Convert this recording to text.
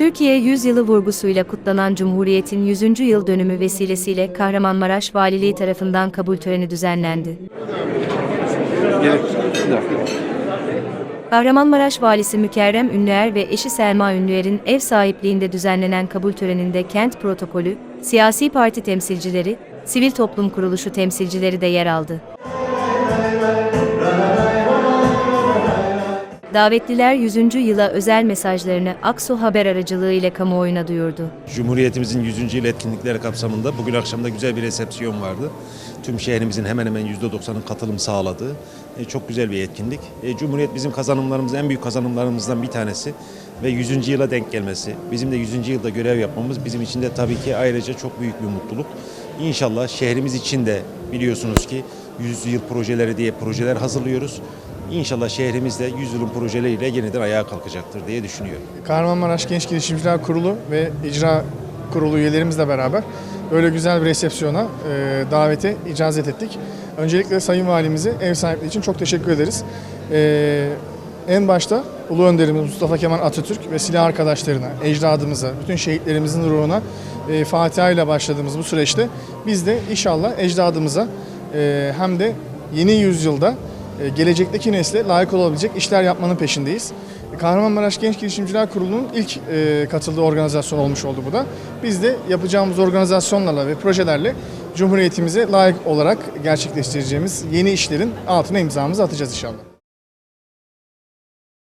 Türkiye 100 yılı vurgusuyla kutlanan Cumhuriyet'in 100. yıl dönümü vesilesiyle Kahramanmaraş Valiliği tarafından kabul töreni düzenlendi. Kahramanmaraş Valisi Mükerrem Ünlüer ve eşi Selma Ünlüer'in ev sahipliğinde düzenlenen kabul töreninde kent protokolü, siyasi parti temsilcileri, sivil toplum kuruluşu temsilcileri de yer aldı. Davetliler 100. yıla özel mesajlarını Aksu Haber aracılığıyla kamuoyuna duyurdu. Cumhuriyetimizin 100. yıl etkinlikleri kapsamında bugün akşamda güzel bir resepsiyon vardı. Tüm şehrimizin hemen hemen %90'ın katılım sağladığı e, çok güzel bir etkinlik. E, Cumhuriyet bizim kazanımlarımız, en büyük kazanımlarımızdan bir tanesi ve 100. yıla denk gelmesi. Bizim de 100. yılda görev yapmamız bizim için de tabii ki ayrıca çok büyük bir mutluluk. İnşallah şehrimiz için de biliyorsunuz ki 100 yıl projeleri diye projeler hazırlıyoruz. İnşallah şehrimiz de 100 yılın projeleriyle yeniden ayağa kalkacaktır diye düşünüyorum. Kahramanmaraş Genç Girişimciler Kurulu ve İcra Kurulu üyelerimizle beraber böyle güzel bir resepsiyona e, davete icazet ettik. Öncelikle Sayın Valimize ev sahipliği için çok teşekkür ederiz. E, en başta Ulu Önderimiz Mustafa Kemal Atatürk ve silah arkadaşlarına, ecdadımıza, bütün şehitlerimizin ruhuna e, Fatiha ile başladığımız bu süreçte biz de inşallah ecdadımıza e, hem de yeni yüzyılda gelecekteki nesle layık olabilecek işler yapmanın peşindeyiz. Kahramanmaraş Genç Girişimciler Kurulu'nun ilk e, katıldığı organizasyon olmuş oldu bu da. Biz de yapacağımız organizasyonlarla ve projelerle Cumhuriyetimize layık olarak gerçekleştireceğimiz yeni işlerin altına imzamızı atacağız inşallah.